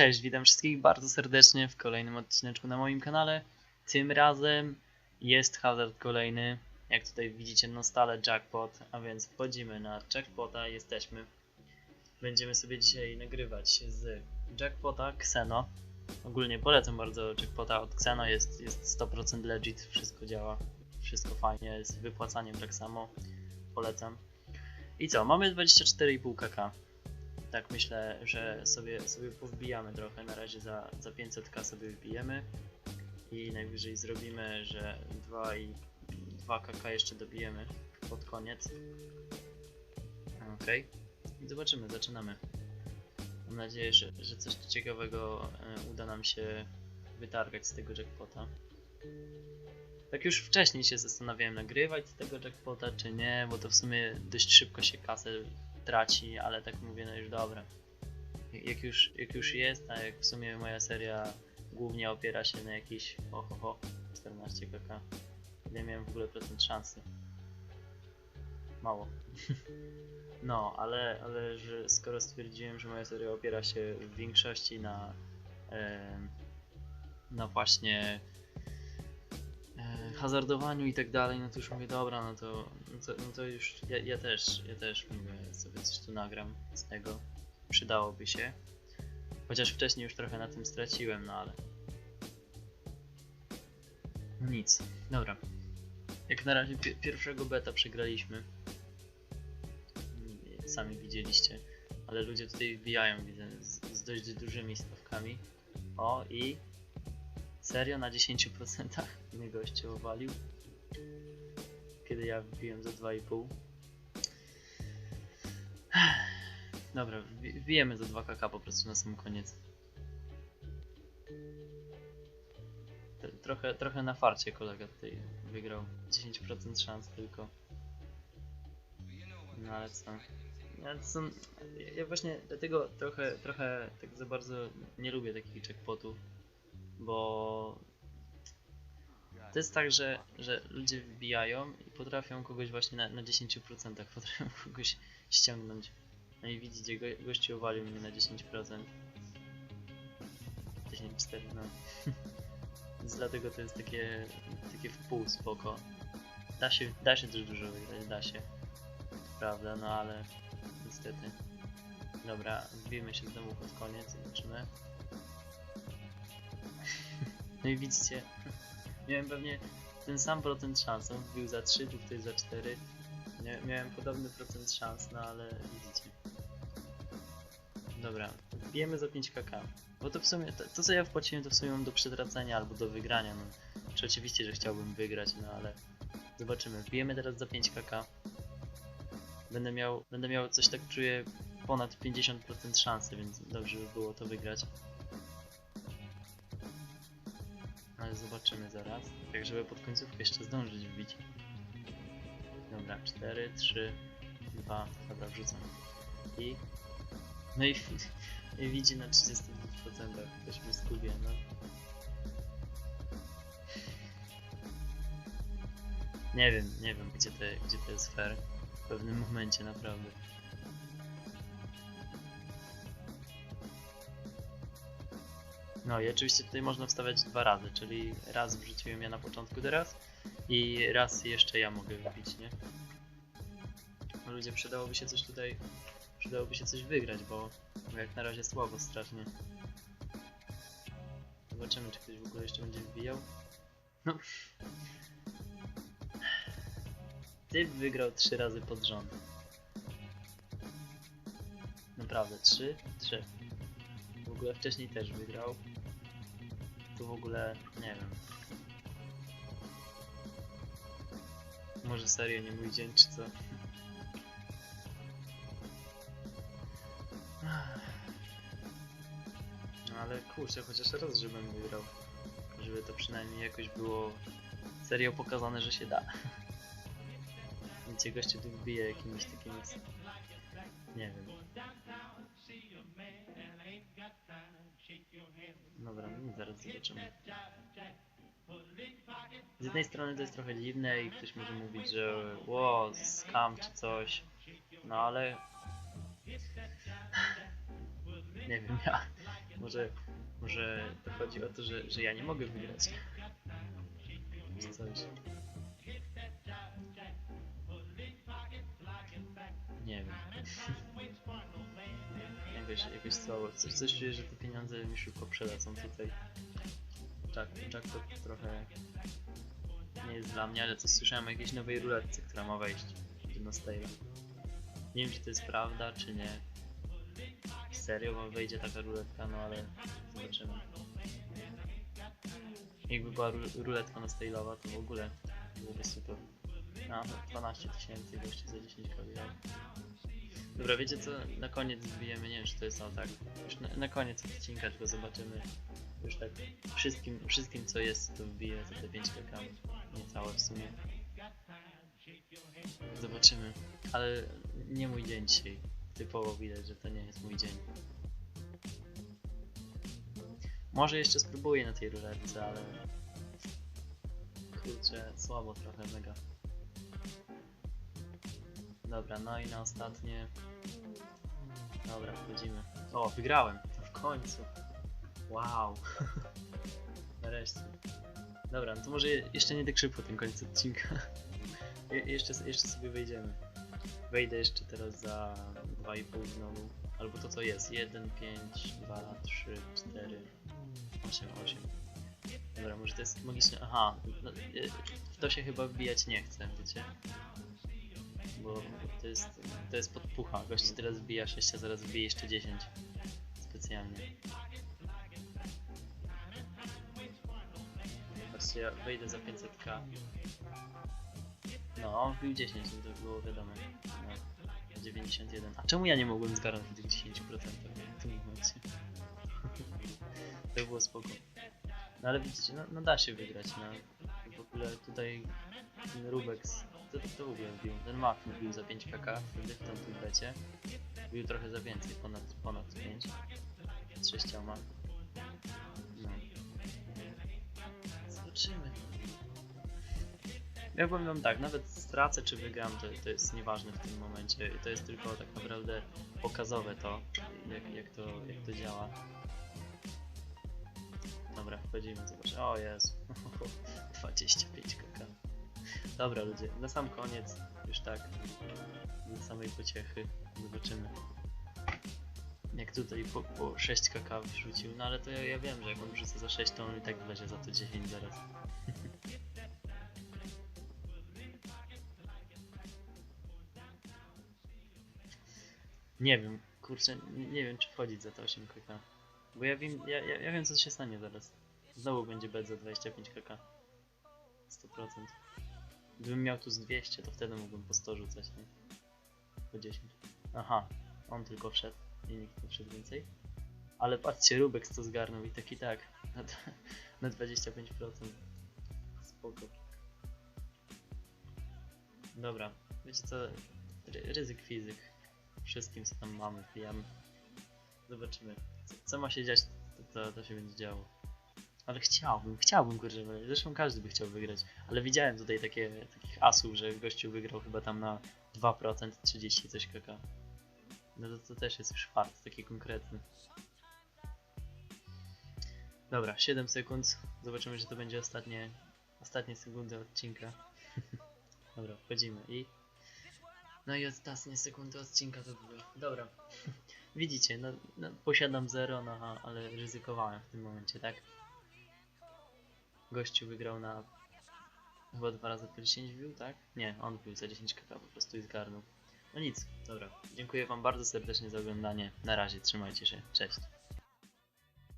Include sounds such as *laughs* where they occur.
Cześć, witam wszystkich bardzo serdecznie w kolejnym odcineczku na moim kanale. Tym razem jest hazard kolejny. Jak tutaj widzicie na stale jackpot, a więc wchodzimy na jackpota, jesteśmy. Będziemy sobie dzisiaj nagrywać z jackpota Xeno. Ogólnie polecam bardzo jackpota od Xeno, jest, jest 100% legit, wszystko działa, wszystko fajnie, z wypłacaniem tak samo. Polecam. I co, mamy 24,5 kk tak myślę, że sobie, sobie powbijamy trochę. Na razie za, za 500k sobie wbijemy i najwyżej zrobimy, że 2 i 2 kk jeszcze dobijemy pod koniec. Ok. I zobaczymy, zaczynamy. Mam nadzieję, że, że coś ciekawego e, uda nam się wytargać z tego jackpota. Tak już wcześniej się zastanawiałem nagrywać z tego jackpota czy nie, bo to w sumie dość szybko się kasę traci, ale tak mówię, no już dobra. Jak już, jak już jest, a jak w sumie moja seria głównie opiera się na jakiś ohoho 14 kk. Ile miałem w ogóle procent szansy? Mało. *laughs* no, ale, ale że skoro stwierdziłem, że moja seria opiera się w większości na e, na właśnie e, hazardowaniu i tak dalej, no to już mówię, dobra, no to, no to, no to już ja, ja też, ja też mówię, sobie coś tu nagram z tego, przydałoby się. Chociaż wcześniej już trochę na tym straciłem, no ale... No nic, dobra. Jak na razie pi pierwszego beta przegraliśmy. Sami widzieliście. Ale ludzie tutaj wbijają, widzę, z, z dość dużymi stawkami. O i Serio na 10% mnie goście owalił. Kiedy ja wbiłem za 2,5. Dobra, wbijemy za 2 kk po prostu na sam koniec. Trochę, trochę na farcie kolega tutaj wygrał. 10% szans tylko. No ale co? Ja, to są, ja właśnie dlatego trochę, trochę tak za bardzo nie lubię takich jackpotów bo to jest tak, że, że ludzie wbijają i potrafią kogoś właśnie na, na 10% *laughs* potrafią kogoś ściągnąć. No i widzicie, go, uwalił mnie na 10%. 10,4 no. *laughs* Więc dlatego to jest takie, takie w pół spoko. Da się, da się też dużo wygrać, da się. Prawda, no ale niestety. Dobra, wbijmy się znowu pod koniec, zobaczymy. No i widzicie, miałem pewnie ten sam procent szans, on wbił za 3, tu ktoś za 4. Miałem podobny procent szans, no ale widzicie. Dobra, wbijemy za 5 kk. Bo to w sumie, to, to co ja wpłaciłem to w sumie mam do przetracenia albo do wygrania. No, czy oczywiście, że chciałbym wygrać, no ale zobaczymy. Wbijemy teraz za 5 kk. Będę miał, będę miał coś tak czuję ponad 50% szansy, więc dobrze by było to wygrać. Ale zobaczymy zaraz. Tak, żeby pod końcówkę jeszcze zdążyć wbić. Dobra, 4, 3, 2, dobra, wrzucam. I... No i, i widzi na 32%, ktoś mnie skubie, no. Nie wiem, nie wiem gdzie, te, gdzie to jest fair. W pewnym momencie naprawdę. No i oczywiście tutaj można wstawiać dwa razy, czyli raz wrzuciłem ja na początku teraz i raz jeszcze ja mogę wbić, nie? Ludzie, przydałoby się coś tutaj, przydałoby się coś wygrać, bo, jak na razie słabo strasznie. Zobaczymy, czy ktoś w ogóle jeszcze będzie wbijał. No. Typ wygrał trzy razy pod rząd. Naprawdę, trzy, trzy. W ogóle wcześniej też wygrał w ogóle nie wiem. Może serio nie mój dzień, czy co? No ale kurczę, chociaż raz, żebym wygrał. Żeby to przynajmniej jakoś było serio pokazane, że się da. Wiecie, goście tu wbije jakimiś takimi... Nie wiem. Dobra, no zaraz zobaczymy. Z jednej strony to jest trochę dziwne i ktoś może mówić, że wow, scam czy coś, no ale... *laughs* Nie wiem, ja, Może, może to chodzi o to, że, że ja nie mogę wygrać. Coś. Nie wiem. Jakoś, jakoś słabo. Coś, coś czuję, że te pieniądze mi szybko przelecą tutaj. Jack, Jack to trochę nie jest dla mnie, ale to słyszałem o jakiejś nowej ruletce, która ma wejść do Nostale'a. Nie wiem, czy to jest prawda, czy nie. Serio, bo wejdzie taka ruletka, no ale zobaczymy. Jakby była ru- ruletka Nostale'owa, to w ogóle byłoby super. A, 12 tysięcy gości za 10 kawałek. Dobra, wiecie co? Na koniec wbijemy, nie wiem czy to jest o tak. Już na, na koniec odcinka tylko zobaczymy. Już tak wszystkim, wszystkim co jest to wbiję za te 5 kk. Niecałe w sumie. Zobaczymy. Ale nie mój dzień dzisiaj. Typowo widać, że to nie jest mój dzień. Może jeszcze spróbuję na tej ruletce, ale... Kurczę, słabo trochę, mega. Dobra, no i na ostatnie. Dobra, wchodzimy. O, wygrałem! W końcu. Wow. *laughs* Nareszcie. Dobra, no to może je- jeszcze nie tak szybko ten koniec odcinka. *laughs* Je, jeszcze, jeszcze sobie wejdziemy. Wejdę jeszcze teraz za 2,5 znowu. Albo to co jest. 1, 5, 2, 3, 4, 8, 8. Dobra, może to jest magiczne. Aha, no, y, w to się chyba wbijać nie chcę, wiecie? Bo jest, to jest podpucha. Gości teraz wbija 6, a zaraz wbije jeszcze 10. Specjalnie. Patrzcie, ja wejdę za 500k. No, on wbił 10, no to było wiadomo. No, 91. A czemu ja nie mogłem zgarnąć tych 10% w tym momencie? to było spoko. No ale widzicie, no, no da się wygrać, no. W ogóle tutaj ten Rubex, to, to w ogóle wbił. Ten Mach wbił za 5 kk wtedy w tamtym becie. Wbił trochę za więcej, ponad, ponad 5. Z sześcioma. No. Zobaczymy. Ja powiem tak, nawet stracę czy wygram, to, to jest nieważne w tym momencie. To jest tylko tak naprawdę pokazowe to, jak, jak to, jak to działa. Dobra, wchodzimy, zobaczmy. O jest. 25 kk. Dobra ludzie, na sam koniec, już tak, do samej pociechy, zobaczymy. Jak tutaj po, po 6 kk wrzucił, no ale to ja, ja wiem, że jak on wrzuca za 6, to on i tak wlezie za to 10 zaraz. *laughs* Nie wiem, kurczę, nie, wiem czy wchodzić za te 8 kk. Bo ja wiem, ja, ja, ja wiem co się stanie zaraz. Znowu będzie bet za 25 kk. 100%. Gdybym miał tu z 200, to wtedy mógłbym po 100 rzucać, nie? Po 10. Aha, on tylko wszedł i nikt nie wszedł więcej. Ale patrzcie, Rubek co zgarnął i tak i tak. Na, na 25%. Spoko. Dobra, wiecie co? Ry ryzyk fizyk. Wszystkim co tam mamy, wbijamy. Zobaczymy. Co, co ma się dziać, to, to, to się będzie działo. Ale chciałbym, chciałbym kurczę wygrać. Zresztą każdy by chciał wygrać. Ale widziałem tutaj takie, takich asów, że gościu wygrał chyba tam na 2%, 30 coś kk. No to, to też jest już fart, taki konkretny. Dobra, 7 sekund. Zobaczymy, że to będzie ostatnie, ostatnie sekundy odcinka. *laughs* Dobra, wchodzimy i... No i ostatnie sekundy odcinka to były. Dobra. *laughs* Widzicie, no, no posiadam 0, no ale ryzykowałem w tym momencie, tak? Gościu wygrał na chyba dwa razy po 10 wbił, tak? Nie, on wbił za 10 kk po prostu i zgarnął. No nic, dobra. Dziękuję wam bardzo serdecznie za oglądanie. Na razie, trzymajcie się. Cześć.